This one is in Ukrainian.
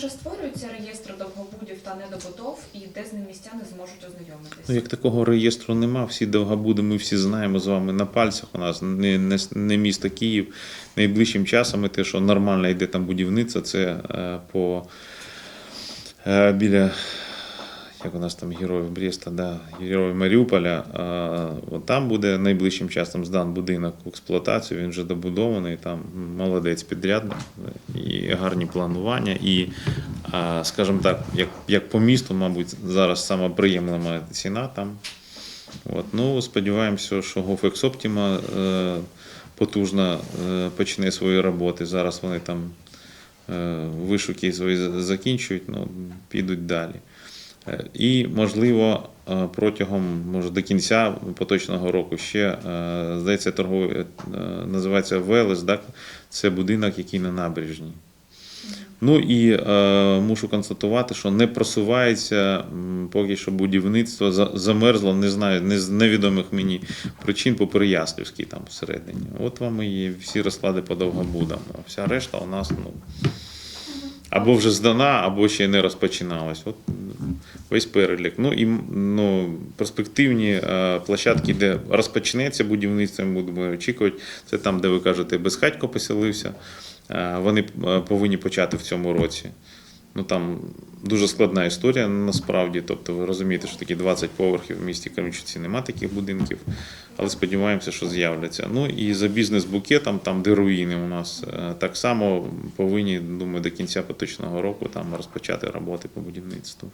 Вже створюється реєстр довгобудів та недобудов і де з ним містяни зможуть ознайомитися? Ну, як такого реєстру нема, всі довгобуди, ми всі знаємо з вами на пальцях. У нас не, не, не місто Київ. Найближчим часом і те, що нормально йде там будівництво, це е, по е, біля. Як у нас там героїв Бреста, да, героїв Маріуполя. От там буде найближчим часом здан будинок в експлуатацію, він вже добудований, там молодець підрядник і гарні планування. І, скажімо так, як, як по місту, мабуть, зараз сама приємлема ціна там. От, ну, сподіваємося, що GoFX Optima е, потужно е, почне свої роботи. Зараз вони там е, вишуки свої закінчують, ну, підуть далі. Е, І, можливо, е, протягом може, до кінця поточного року ще, е, здається, торговий, називається Велес, так? це будинок, який на набережній. Ну і е, мушу констатувати, що не просувається поки що будівництво замерзло, не знаю, не з невідомих мені причин по Переяслівській там всередині. От вам і всі розклади по довгобудам. А вся решта у нас ну, або вже здана, або ще не розпочиналась. От весь перелік. Ну і ну, перспективні е, площадки, де розпочнеться будівництво, ми будемо очікувати. Це там, де ви кажете, безхатько поселився. Е, Вони е, повинні почати в цьому році. Ну там дуже складна історія насправді. Тобто, ви розумієте, що такі 20 поверхів в місті Кременчуці немає таких будинків, але сподіваємося, що з'являться. Ну і за бізнес-букетом, там, де руїни у нас, е, так само повинні, думаю, до кінця поточного року там розпочати роботи по будівництву.